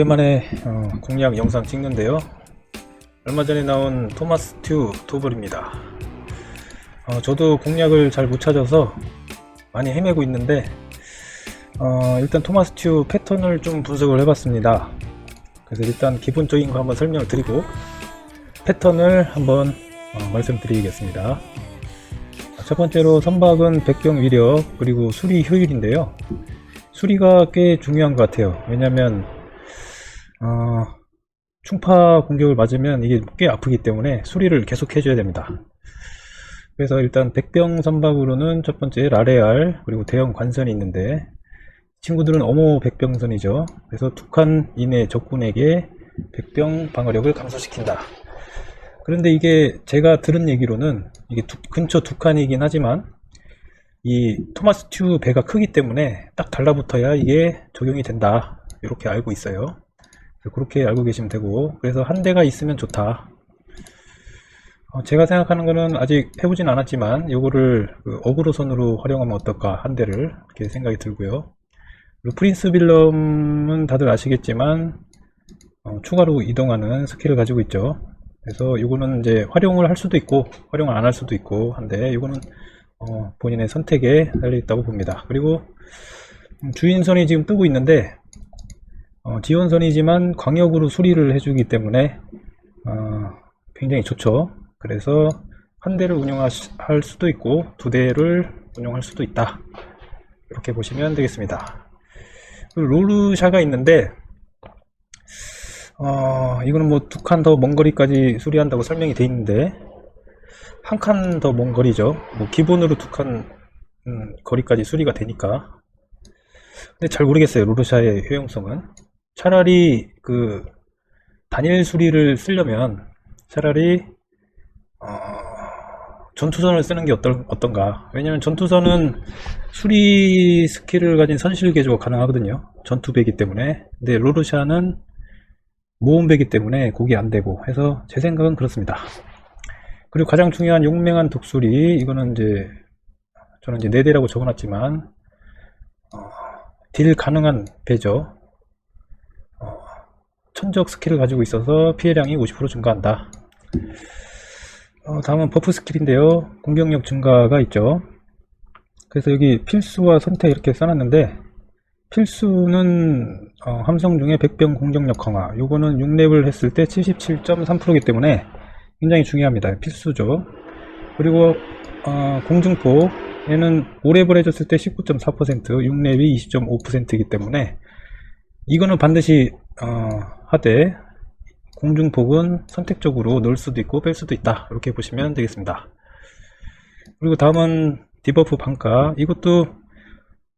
오랜만에 어, 공략 영상 찍는데요. 얼마 전에 나온 토마스 튜 도블입니다. 어, 저도 공략을 잘 못 찾아서 많이 헤매고 있는데 어, 일단 토마스 튜 패턴을 좀 분석을 해봤습니다. 그래서 일단 기본적인 거 한번 설명을 드리고 패턴을 한번 어, 말씀드리겠습니다. 첫 번째로 선박은 백경 위력 그리고 수리 효율인데요. 수리가 꽤 중요한 것 같아요. 왜냐면 어, 충파 공격을 맞으면 이게 꽤 아프기 때문에 수리를 계속 해줘야 됩니다. 그래서 일단 백병 선박으로는 첫 번째 라레알 그리고 대형 관선이 있는데 친구들은 어모 백병선이죠. 그래서 두 칸 이내 적군에게 백병 방어력을 감소시킨다. 그런데 이게 제가 들은 얘기로는 이게 두- 근처 두 칸이긴 하지만 이 토마스 튜 배가 크기 때문에 딱 달라붙어야 이게 적용이 된다. 이렇게 알고 있어요. 그렇게 알고 계시면 되고 그래서 한 대가 있으면 좋다. 어, 제가 생각하는 거는 아직 해보진 않았지만 이거를 그 어그로선으로 활용하면 어떨까 한 대를 이렇게 생각이 들고요. 그리고 프린스 빌럼은 다들 아시겠지만 어, 추가로 이동하는 스킬을 가지고 있죠. 그래서 이거는 이제 활용을 할 수도 있고 활용을 안 할 수도 있고 한데 이거는 어, 본인의 선택에 달려 있다고 봅니다. 그리고 음, 주인선이 지금 뜨고 있는데 어, 지원선이지만 광역으로 수리를 해주기 때문에 어, 굉장히 좋죠. 그래서 한 대를 운영할 수도 있고 두 대를 운영할 수도 있다. 이렇게 보시면 되겠습니다. 롤루샤가 있는데 어, 이거는 뭐 두 칸 더 먼 거리까지 수리한다고 설명이 돼 있는데 한 칸 더 먼 거리죠. 뭐 기본으로 두칸 음, 거리까지 수리가 되니까. 근데 잘 모르겠어요. 롤루샤의 효용성은. 차라리 그 단일 수리를 쓰려면 차라리 어, 전투선을 쓰는 게 어떨, 어떤가. 왜냐면 전투선은 수리 스킬을 가진 선실 개조가 가능하거든요. 전투배기 때문에. 근데 로르샤는 모험배기 때문에 그게 안 되고 해서 제 생각은 그렇습니다. 그리고 가장 중요한 용맹한 독수리 이거는 이제 저는 이제 4대라고 적어놨지만 어, 딜 가능한 배죠 천적 스킬을 가지고 있어서 피해량이 50% 증가한다. 어, 다음은 버프 스킬인데요. 공격력 증가가 있죠. 그래서 여기 필수와 선택 이렇게 써놨는데 필수는 어, 함성 중에 백병 공격력 강화. 요거는 6렙을 했을 때 77.3%이기 때문에 굉장히 중요합니다. 필수죠. 그리고 어, 공중포 얘는 5렙을 해줬을 때 19.4%, 6렙이 20.5%이기 때문에 이거는 반드시 어, 하되 공중폭은 선택적으로 넣을 수도 있고 뺄 수도 있다. 이렇게 보시면 되겠습니다. 그리고 다음은 디버프 반가. 이것도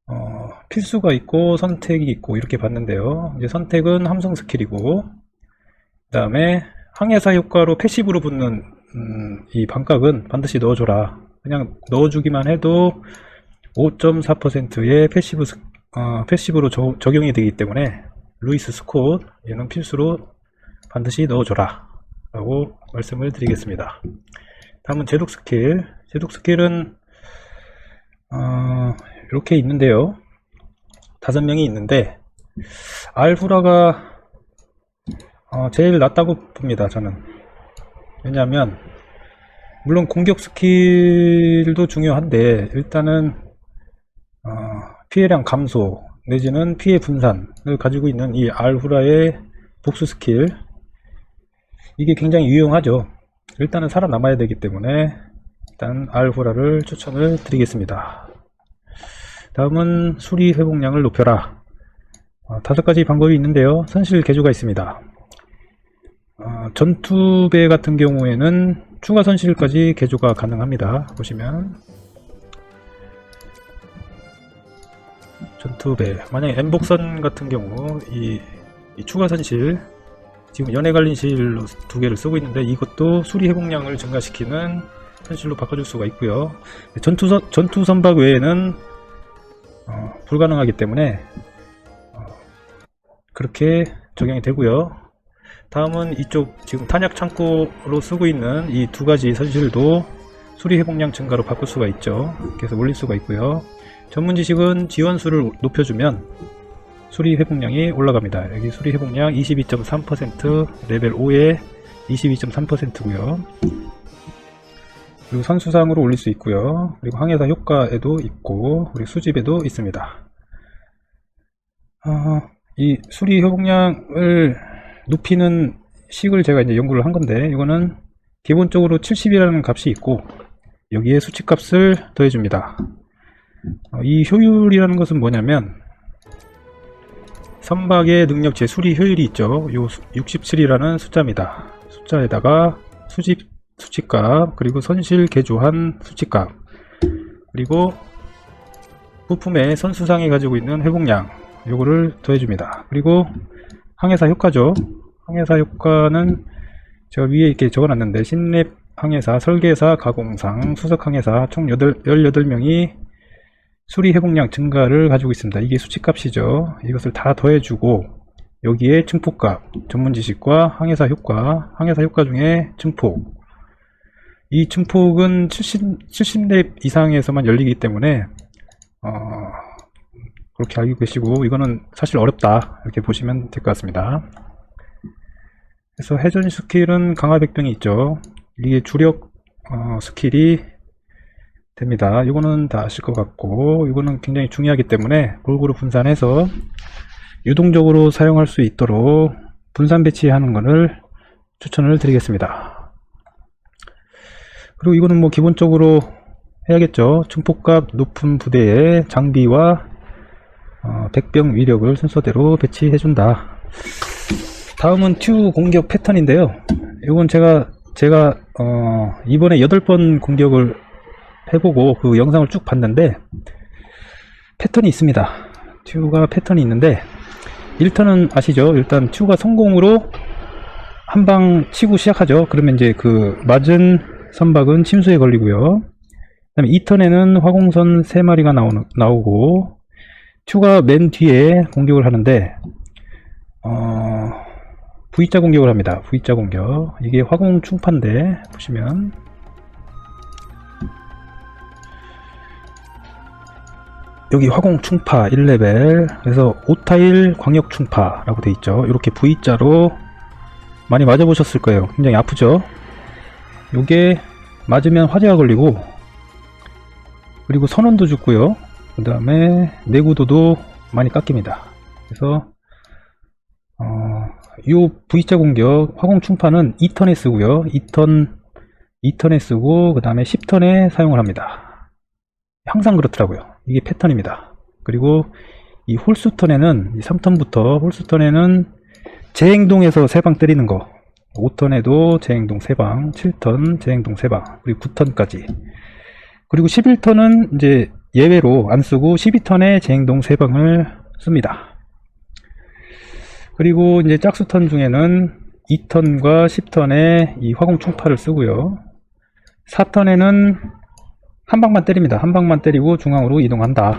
어, 필수가 있고 선택이 있고 이렇게 봤는데요. 이제 선택은 함성 스킬이고 그 다음에 항해사 효과로 패시브로 붙는 음, 이 반각은 반드시 넣어줘라. 그냥 넣어주기만 해도 5.4%의 패시브 스- 어, 패시브로 저- 적용이 되기 때문에 루이스 스콧 얘는 필수로 반드시 넣어줘라 라고 말씀을 드리겠습니다. 다음은 제독 스킬. 제독 스킬은 어, 이렇게 있는데요. 다섯 명이 있는데 알후라가 어, 제일 낫다고 봅니다 저는. 왜냐하면 물론 공격 스킬도 중요한데 일단은 어, 피해량 감소 내지는 피해 분산을 가지고 있는 이 알후라의 복수 스킬. 이게 굉장히 유용하죠. 일단은 살아남아야 되기 때문에 일단 알후라를 추천을 드리겠습니다. 다음은 수리 회복량을 높여라. 어, 다섯 가지 방법이 있는데요. 선실 개조가 있습니다. 어, 전투배 같은 경우에는 추가 선실까지 개조가 가능합니다. 보시면 전투배 만약에 엠복선 같은 경우 이, 이 추가 선실 지금 연애 관련 실로 두 개를 쓰고 있는데 이것도 수리 회복량을 증가시키는 선실로 바꿔줄 수가 있고요. 전투선 전투 선박 외에는 어, 불가능하기 때문에 어, 그렇게 적용이 되고요. 다음은 이쪽 지금 탄약 창고로 쓰고 있는 이 두 가지 선실도 수리 회복량 증가로 바꿀 수가 있죠. 그래서 올릴 수가 있고요 전문 지식은 지원수를 높여주면 수리 회복량이 올라갑니다. 여기 수리 회복량 22.3% 레벨 5에 22.3%고요. 그리고 선수상으로 올릴 수 있고요. 그리고 항해사 효과에도 있고 그리고 수집에도 있습니다. 아, 이 수리 회복량을 높이는 식을 제가 이제 연구를 한 건데 이거는 기본적으로 70이라는 값이 있고 여기에 수치값을 더해줍니다. 어, 이 효율이라는 것은 뭐냐면 선박의 능력 재수리 효율이 있죠. 요 67이라는 숫자입니다. 숫자에다가 수집 수치값 그리고 선실 개조한 수치값 그리고 부품의 선수상이 가지고 있는 회복량 요거를 더해줍니다. 그리고 항해사 효과죠. 항해사 효과는 제가 위에 이렇게 적어놨는데 신랩 항해사, 설계사, 가공상, 수석 항해사 총 8, 18명이 수리 회복량 증가를 가지고 있습니다. 이게 수치값이죠. 이것을 다 더해주고 여기에 증폭값, 전문 지식과 항해사 효과, 항해사 효과 중에 증폭. 이 증폭은 70, 70렙 이상에서만 열리기 때문에 어, 그렇게 알고 계시고 이거는 사실 어렵다 이렇게 보시면 될 것 같습니다. 그래서 회전 스킬은 강화 백병이 있죠. 이게 주력 어, 스킬이 됩니다. 이거는 다 아실 것 같고 이거는 굉장히 중요하기 때문에 골고루 분산해서 유동적으로 사용할 수 있도록 분산 배치하는 것을 추천을 드리겠습니다. 그리고 이거는 뭐 기본적으로 해야겠죠. 증폭값 높은 부대의 장비와 어, 백병 위력을 순서대로 배치해 준다. 다음은 튜 공격 패턴인데요. 이건 제가 제가 어, 이번에 8번 공격을 해보고 그 영상을 쭉 봤는데 패턴이 있습니다. 튜가 패턴이 있는데 1턴은 아시죠? 일단 튜가 성공으로 한 방 치고 시작하죠. 그러면 이제 그 맞은 선박은 침수에 걸리고요. 그 다음에 2턴에는 화공선 3마리가 나오는, 나오고 튜가 맨 뒤에 공격을 하는데 어, V자 공격을 합니다. V자 공격. 이게 화공 충파인데 보시면 여기 화공 충파 1레벨 그래서 5타일 광역 충파라고 돼 있죠. 이렇게 V자로 많이 맞아 보셨을 거예요. 굉장히 아프죠. 요게 맞으면 화재가 걸리고 그리고 선원도 죽고요. 그 다음에 내구도도 많이 깎입니다. 그래서 어, 요 V자 공격 화공 충파는 2턴에 쓰고요. 2턴 2턴에 쓰고 그 다음에 10턴에 사용을 합니다. 항상 그렇더라고요. 이게 패턴입니다. 그리고 이 홀수턴에는 이 3턴부터 홀수턴에는 재행동에서 3방 때리는 거 5턴에도 재행동 3방 7턴 재행동 3방 그리고 9턴까지 그리고 11턴은 이제 예외로 안 쓰고 12턴에 재행동 3방을 씁니다. 그리고 이제 짝수턴 중에는 2턴과 10턴에 이 화공 충파를 쓰고요. 4턴에는 한 방만 때립니다. 한 방만 때리고 중앙으로 이동한다.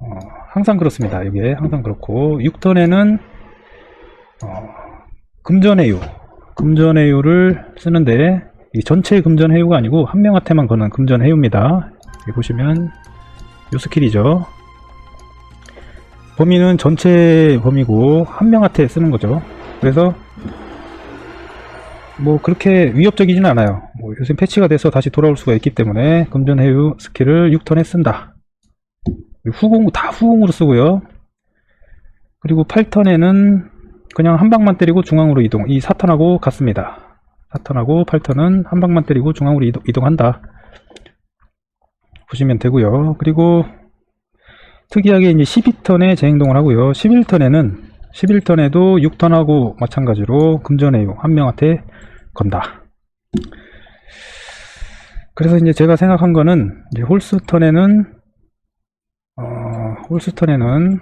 어, 항상 그렇습니다. 이게 항상 그렇고 6턴에는 어, 금전해유 금전해유를 쓰는데 이 전체 금전해유가 아니고 한 명한테만 거는 금전해유입니다. 여기 보시면 요 스킬이죠. 범위는 전체 범위고 한 명한테 쓰는 거죠. 그래서 뭐 그렇게 위협적이지는 않아요. 뭐 요새 패치가 돼서 다시 돌아올 수가 있기 때문에 금전해유 스킬을 6턴에 쓴다. 후공 다 후공으로 쓰고요. 그리고 8턴에는 그냥 한 방만 때리고 중앙으로 이동. 이 4턴하고 같습니다. 4턴하고 8턴은 한 방만 때리고 중앙으로 이동, 이동한다. 보시면 되고요. 그리고 특이하게 이제 12턴에 재행동을 하고요. 11턴에는 11턴에도 6턴하고 마찬가지로 금전해요. 한 명한테 건다. 그래서 이제 제가 생각한 거는 이제 홀스턴에는 어, 홀스턴에는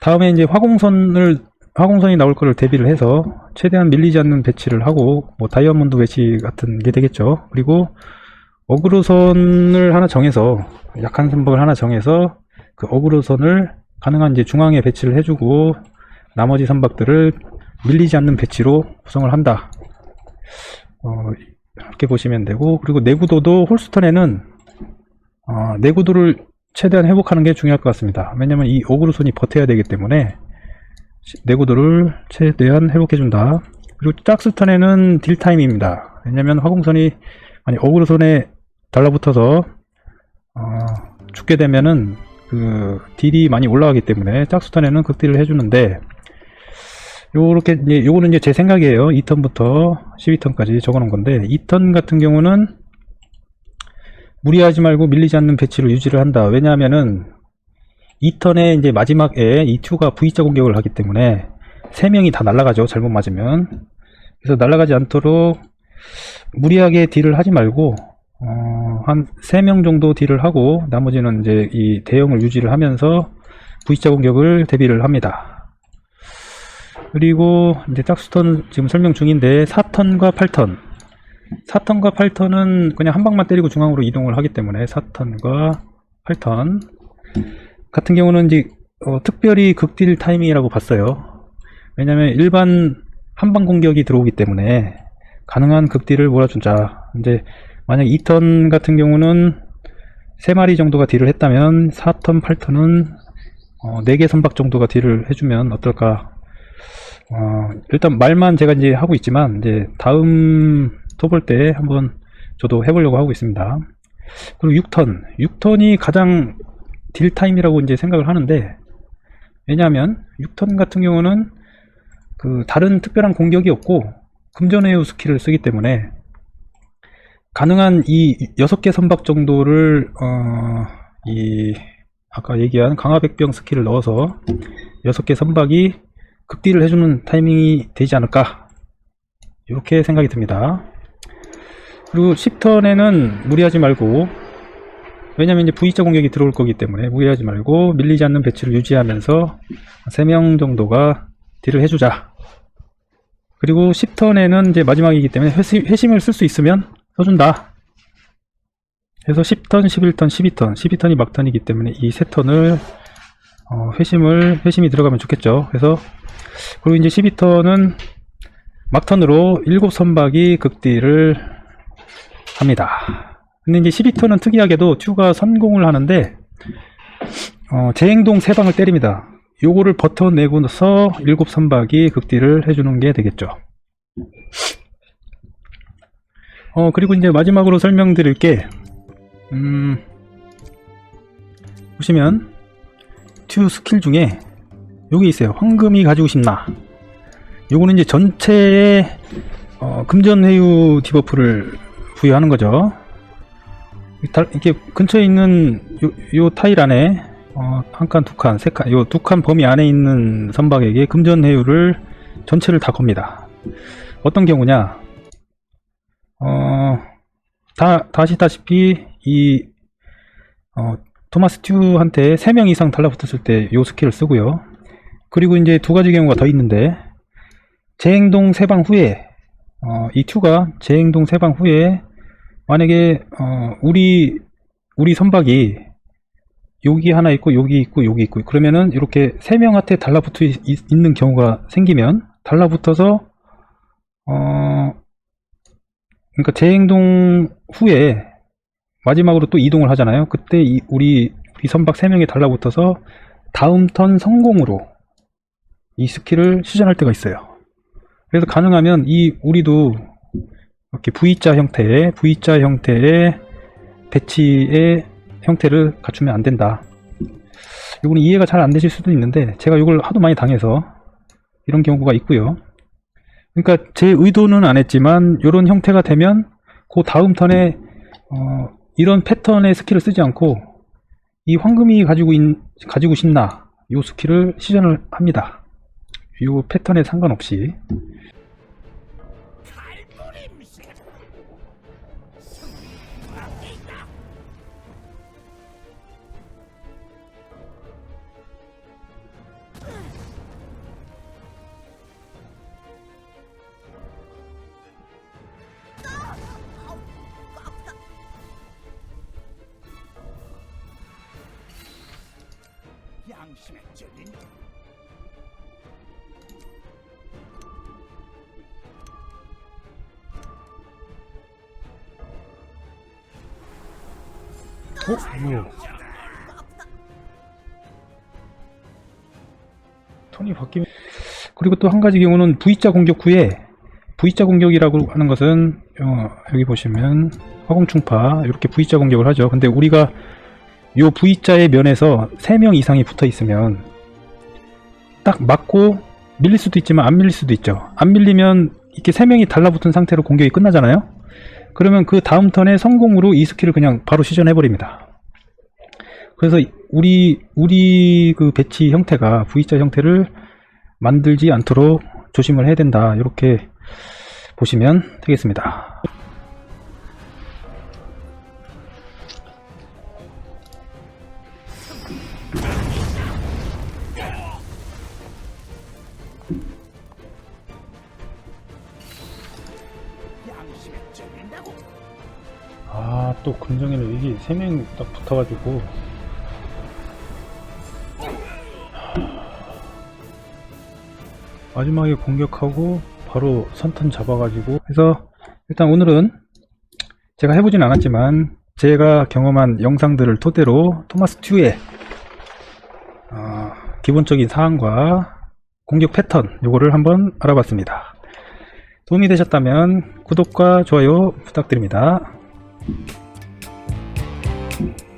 다음에 이제 화공선을 화공선이 나올 거를 대비를 해서 최대한 밀리지 않는 배치를 하고 뭐 다이아몬드 배치 같은 게 되겠죠. 그리고 어그로선을 하나 정해서 약한 선박을 하나 정해서 그 어그로선을 가능한 이제 중앙에 배치를 해주고 나머지 선박들을 밀리지 않는 배치로 구성을 한다. 어, 이렇게 보시면 되고 그리고 내구도도 홀스턴에는 어, 내구도를 최대한 회복하는 게 중요할 것 같습니다. 왜냐면 이 오그루손이 버텨야 되기 때문에 시- 내구도를 최대한 회복해 준다. 그리고 짝스턴에는 딜타임입니다. 왜냐면 화공선이 아니 오그루손에 달라붙어서 어, 죽게 되면은 그 딜이 많이 올라가기 때문에 짝스턴에는 극딜을 해주는데 요렇게 이제 요거는 이제 제 생각이에요. 2턴부터 12턴까지 적어놓은 건데 2턴 같은 경우는 무리하지 말고 밀리지 않는 배치를 유지를 한다. 왜냐하면은 2턴에 이제 마지막에 이 2가 V자 공격을 하기 때문에 3명이 다 날아가죠. 잘못 맞으면. 그래서 날아가지 않도록 무리하게 딜을 하지 말고 어, 한 3명 정도 딜을 하고 나머지는 이제 이 대형을 유지를 하면서 V자 공격을 대비를 합니다. 그리고 이제 짝스턴 지금 설명 중인데 4턴과 8턴 4턴과 8턴은 그냥 한 방만 때리고 중앙으로 이동을 하기 때문에 4턴과 8턴 같은 경우는 이제 어, 특별히 극딜 타이밍이라고 봤어요. 왜냐면 일반 한방 공격이 들어오기 때문에 가능한 극딜을 몰아주자. 이제 만약 2턴 같은 경우는 3마리 정도가 딜을 했다면 4턴, 8턴은 어, 4개 선박 정도가 딜을 해주면 어떨까. 어, 일단 말만 제가 이제 하고 있지만 이제 다음 토볼 때 한번 저도 해보려고 하고 있습니다. 그리고 6턴. 6턴이 가장 딜 타임이라고 이제 생각을 하는데 왜냐하면 6턴 같은 경우는 그 다른 특별한 공격이 없고 금전회유 스킬을 쓰기 때문에 가능한 이 6개 선박 정도를 어, 이 아까 얘기한 강화백병 스킬을 넣어서 6개 선박이 극딜을 해주는 타이밍이 되지 않을까 이렇게 생각이 듭니다. 그리고 10턴에는 무리하지 말고 왜냐면 이제 V자 공격이 들어올 거기 때문에 무리하지 말고 밀리지 않는 배치를 유지하면서 3명 정도가 딜을 해주자. 그리고 10턴에는 이제 마지막이기 때문에 회심, 회심을 쓸 수 있으면 써준다. 그래서 10턴, 11턴, 12턴, 12턴이 막턴이기 때문에 이세 턴을 어, 회심을 회심이 들어가면 좋겠죠. 그래서 그리고 이제 12턴은 막턴으로 7선박이 극딜을 합니다. 근데 이제 12턴은 특이하게도 튜가 선공을 하는데 어, 재행동 3방을 때립니다. 요거를 버텨내고서 7선박이 극딜을 해주는 게 되겠죠. 어 그리고 이제 마지막으로 설명드릴 게 음, 보시면 튜 스킬 중에 여기 있어요. 황금이 가지고 싶나? 요거는 이제 전체에 어, 금전회유 디버프를 부여하는 거죠. 달- 이렇게 근처에 있는 요, 요 타일 안에 어, 한 칸, 두 칸, 세 칸, 요 두 칸 범위 안에 있는 선박에게 금전회유를 전체를 다 겁니다. 어떤 경우냐? 어, 다, 다 아시다시피 이 어, 토마스 튜한테 3명 이상 달라붙었을 때 요 스킬을 쓰고요. 그리고 이제 두 가지 경우가 더 있는데 재행동 세방 후에 어, 이 튜가 재행동 세방 후에 만약에 어, 우리 우리 선박이 여기 하나 있고 여기 있고 여기 있고 그러면은 이렇게 세 명한테 달라붙어 있, 있는 경우가 생기면 달라붙어서 어 그러니까 재행동 후에 마지막으로 또 이동을 하잖아요. 그때 이 우리 우리 선박 세 명이 달라붙어서 다음 턴 성공으로 이 스킬을 시전할 때가 있어요. 그래서 가능하면 이 우리도 이렇게 V자 형태의 V자 형태의 배치의 형태를 갖추면 안 된다. 이거는 이해가 잘 안 되실 수도 있는데 제가 이걸 하도 많이 당해서 이런 경우가 있고요. 그러니까 제 의도는 안 했지만 이런 형태가 되면 그 다음 턴에 어, 이런 패턴의 스킬을 쓰지 않고 이 황금이 가지고 있, 가지고 싶나 이 스킬을 시전을 합니다. 이 패턴에 상관없이. 양심의 찔린 어? 뭐야? 턴이 바뀌면 그리고 또 한 가지 경우는 V자 공격 후에 V자 공격이라고 하는 것은 어, 여기 보시면 화공충파 이렇게 V자 공격을 하죠. 근데 우리가 요 V자의 면에서 3명 이상이 붙어 있으면 딱 맞고 밀릴 수도 있지만 안 밀릴 수도 있죠. 안 밀리면 이렇게 3명이 달라붙은 상태로 공격이 끝나잖아요. 그러면 그 다음 턴에 성공으로 이 스킬을 그냥 바로 시전해 버립니다. 그래서 우리 우리 그 배치 형태가 V자 형태를 만들지 않도록 조심을 해야 된다. 이렇게 보시면 되겠습니다. 아, 또 금정에는 이게 세 명 딱 붙어가지고. 마지막에 공격하고 바로 선턴 잡아가지고 해서 일단 오늘은 제가 해보진 않았지만 제가 경험한 영상들을 토대로 토마스 튜의 어, 기본적인 사항과 공격 패턴 요거를 한번 알아봤습니다. 도움이 되셨다면 구독과 좋아요 부탁드립니다. Thank you.